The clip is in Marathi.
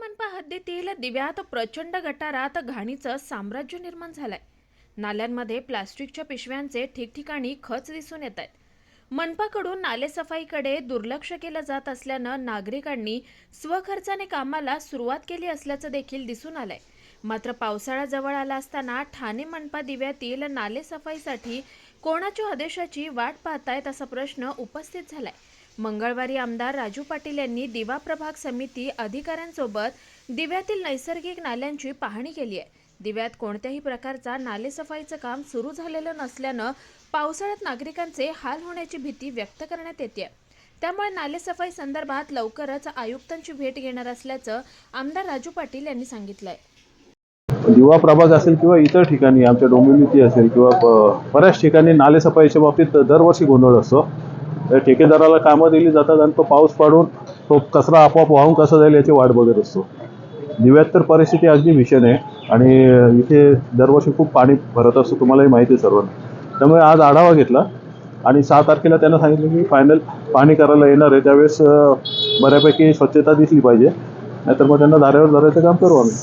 मनपा हद्दीतील दिव्यात प्रचंड गटारात घाणीचं साम्राज्य निर्माण झालंय. नाल्यांमध्ये प्लास्टिकच्या पिशव्यांचे ठिकठिकाणी खच दिसून येत आहेत. मनपाकडून नालेसफाईकडे दुर्लक्ष केलं जात असल्यानं नागरिकांनी स्वखर्चाने कामाला सुरुवात केली असल्याचं देखील दिसून आलंय. मात्र पावसाळा जवळ आला असताना ठाणे मनपा दिव्यातील नालेसफाईसाठी कोणाच्या आदेशाची वाट पाहतायत असा प्रश्न उपस्थित झालाय. मंगळवारी आमदार राजू पाटील यांनी दिवा प्रभाग समिती अधिकाऱ्यांसोबत दिव्यातील नैसर्गिक नाल्यांची पाहणी केली आहे. दिव्यात कोणत्याही प्रकारचा नालेसफाईचं काम सुरू झालेलं नसल्यानं पावसाळ्यात नागरिकांचे हाल होण्याची भीती व्यक्त करण्यात येते. त्यामुळे नालेसफाई संदर्भात लवकरच आयुक्तांची भेट घेणार असल्याचं आमदार राजू पाटील यांनी सांगितलंय. दिवा प्रभाग असेल किंवा इतर ठिकाणी आमच्या डोंबिवलीची असेल किंवा बऱ्याच ठिकाणी नालेसफाईच्या बाबतीत दरवर्षी गोंधळ असतो. ठेकेदाराला कामं दिली जातात आणि तो पाऊस पाडून तो कचरा आपोआप वाहून कसा जाईल याची वाट बघत असतो. दिव्यात तर परिस्थिती अगदी भीषण आहे आणि इथे दरवर्षी खूप पाणी भरत असतो तुम्हालाही माहिती आहे सर्वांना. त्यामुळे आज आढावा घेतला आणि सहा तारखेला त्यांना सांगितलं की फायनल पाणी करायला येणार आहे त्यावेळेस बऱ्यापैकी स्वच्छता दिसली पाहिजे. नाहीतर मग त्यांना धाऱ्यावर धरायचं काम करू आम्ही.